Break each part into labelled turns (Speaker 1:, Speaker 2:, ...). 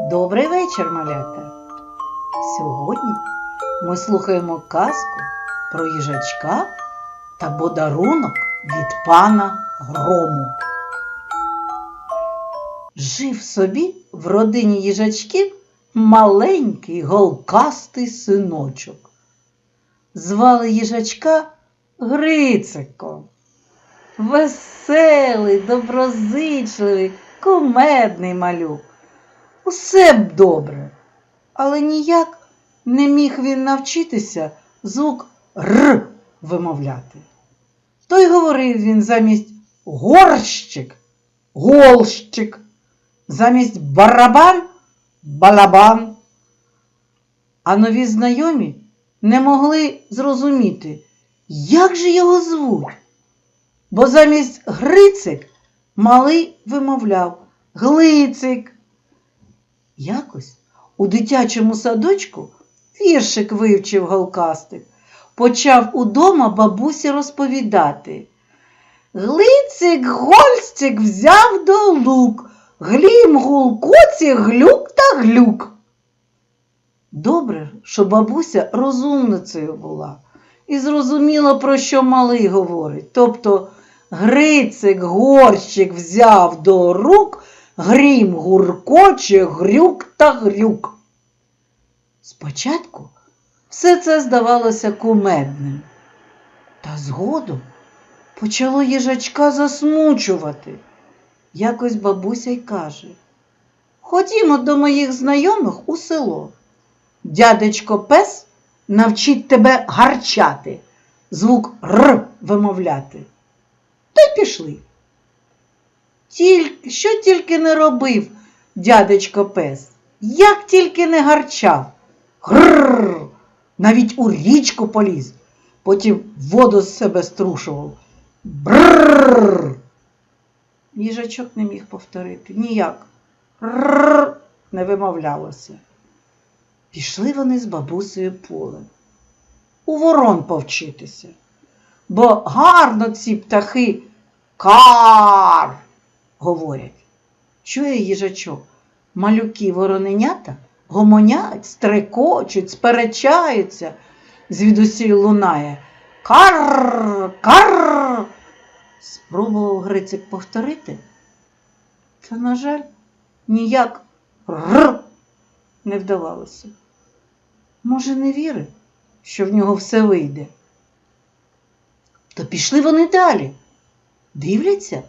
Speaker 1: Добрий вечір, малята! Сьогодні ми слухаємо казку про їжачка та подарунок від пана Грому. Жив собі в родині їжачків маленький голкастий синочок. Звали їжачка Грициком. Веселий, доброзичливий, кумедний малюк. Усе б добре, але ніяк не міг він навчитися звук Р вимовляти. То й говорив він замість горщик, голщик, замість барабан балабан. А нові знайомі не могли зрозуміти, як же його звуть. Бо замість Грицик малий вимовляв Глицик. Якось у дитячому садочку віршик вивчив Галкастик, почав удома бабусі розповідати. Глицик, гольстик взяв до лук, глім гулкоці, глюк та глюк. Добре, що бабуся розумницею була і зрозуміла, про що малий говорить. Тобто Грицик, горщик взяв до рук, грім гуркоче, грюк та грюк. Спочатку все це здавалося кумедним, та згодом почало їжачка засмучувати. Якось бабуся й каже: Ходімо до моїх знайомих у село. Дядечко пес навчить тебе гарчати, звук Р вимовляти. Та й пішли. Тільки, що тільки не робив дядечко пес, як тільки не гарчав. Грррр, навіть у річку поліз, потім воду з себе струшував. Брррр. Їжачок не міг повторити ніяк. Рррр не вимовлялося. Пішли вони з бабусею полем. У ворон повчитися. Бо гарно ці птахи кар говорять. Чує їжачок, малюки вороненята гомонять, стрекочуть, сперечаються, звідусіль лунає. Кар, кар. Спробував Грицик повторити. Та, на жаль, ніяк р не вдавалося. Може, не вірив, що в нього все вийде. То пішли вони далі. Дивляться,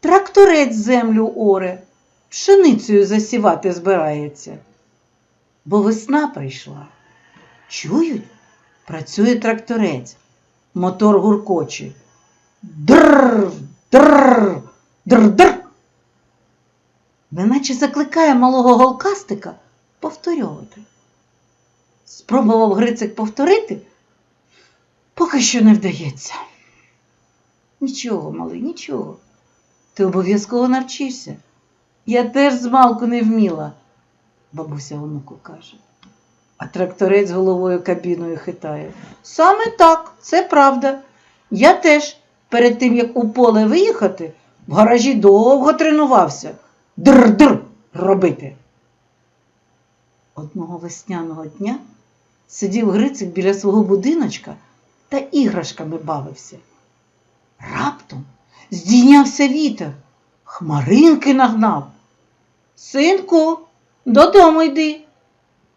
Speaker 1: тракторець землю оре, пшеницею засівати збирається. Бо весна прийшла. Чують, працює тракторець, мотор гуркоче. Др, др, др, др. Неначе закликає малого голкастика повторювати. Спробував Грицик повторити, поки що не вдається. Нічого, малий, нічого. Ти обов'язково навчишся. Я теж змалку не вміла, бабуся онуку каже. А тракторець головою кабіною хитає. Саме так, це правда. Я теж перед тим, як у поле виїхати, в гаражі довго тренувався. Др-др робити. Одного весняного дня сидів Грицик біля свого будиночка та іграшками бавився. Раптом здійнявся вітер, хмаринки нагнав. Синку, додому йди,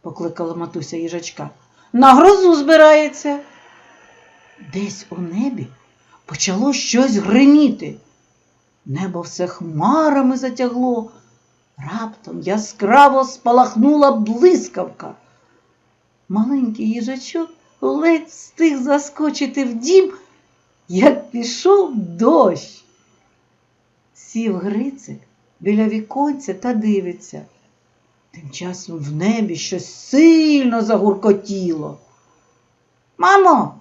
Speaker 1: покликала матуся їжачка. На грозу збирається. Десь у небі почало щось гриміти. Небо все хмарами затягло. Раптом яскраво спалахнула блискавка. Маленький їжачок ледь встиг заскочити в дім, як пішов дощ. Сів Грицик біля віконця та дивиться. Тим часом в небі щось сильно загуркотіло. Мамо,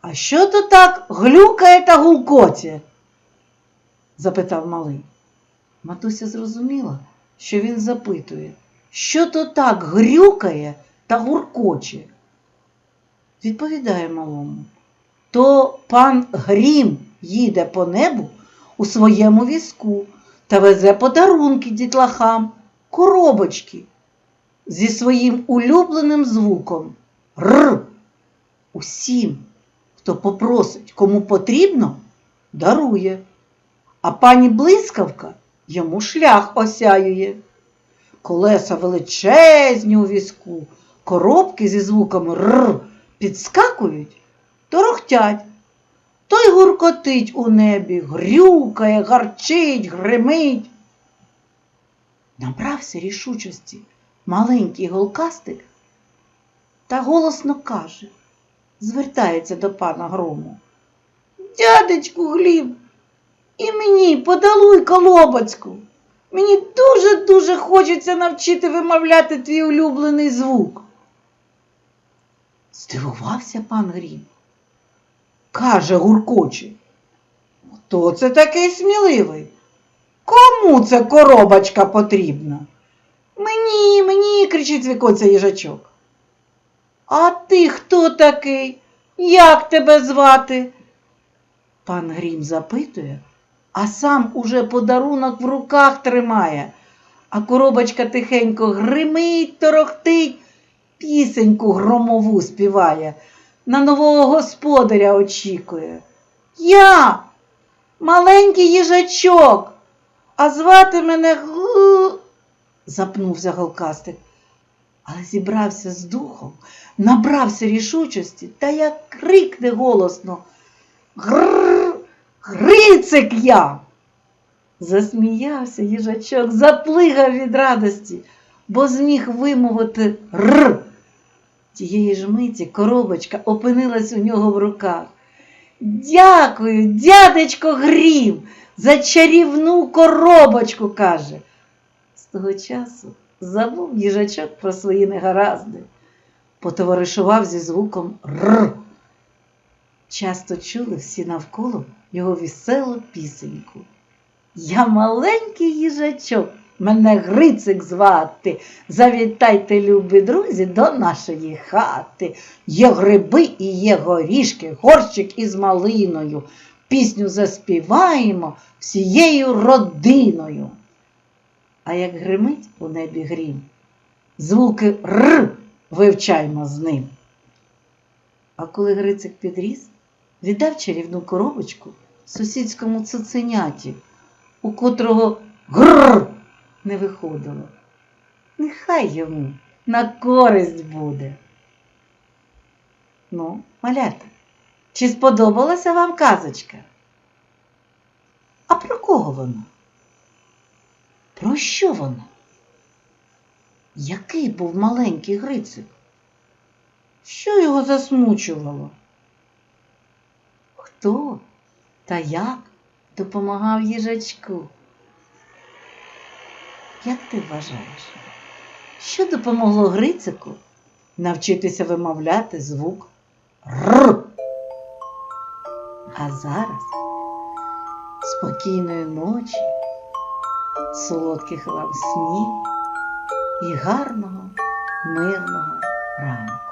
Speaker 1: а що то так глюкає та гулкоті? запитав малий. Матуся зрозуміла, що він запитує, що то так грюкає та гуркоче. Відповідає малому, то пан Грім їде по небу у своєму візку та везе подарунки дітлахам, коробочки зі своїм улюбленим звуком Р. Усім, хто попросить, кому потрібно, дарує. А пані блискавка йому шлях осяює. Колеса величезні у візку, коробки зі звуком Р підскакують, торохтять. Той гуркотить у небі, грюкає, гарчить, гримить. Набрався рішучості маленький голкастик та голосно каже, звертається до пана грому. Дядечку Гліб, і мені подаруй колобочку. Мені дуже-дуже хочеться навчити вимовляти твій улюблений звук. Здивувався пан Грім. Каже гуркоче. Хто це такий сміливий? Кому це коробочка потрібна? Мені, мені, кричить свікоця їжачок. А ти хто такий? Як тебе звати? Пан Грім запитує, а сам уже подарунок в руках тримає, а коробочка тихенько гримить, торохтить, пісеньку громову співає, на нового господаря очікує. Я, маленький їжачок, а звати мене Гу. запнувся голкастик, але зібрався з духом, набрався рішучості та як крикне голосно. Грррр, Грицик я. Засміявся їжачок, заплигав від радості, бо зміг вимовити р. Тієї ж миті коробочка опинилась у нього в руках. Дякую, дядечко Грім, за чарівну коробочку, каже. З того часу забув їжачок про свої негаразди, потоваришував зі звуком р. Часто чули всі навколо його веселу пісеньку. Я маленький їжачок, мене Грицик звати. Завітайте, любі друзі, до нашої хати. Є гриби і є горішки, горщик із малиною. Пісню заспіваємо всією родиною. А як гримить у небі грім, звуки Р вивчаймо з ним. А коли Грицик підріс, віддав чарівну коробочку сусідському цуценяті, у котрого грр не виходило. Нехай йому на користь буде. Ну, малята, чи сподобалася вам казочка? А про кого вона? Про що вона? Який був маленький Грицик? Що його засмучувало? Хто та як допомагав їжачку? Як ти вважаєш, що допомогло Грицику навчитися вимовляти звук Р? А зараз спокійної ночі, солодких вам снів і гарного мирного ранку.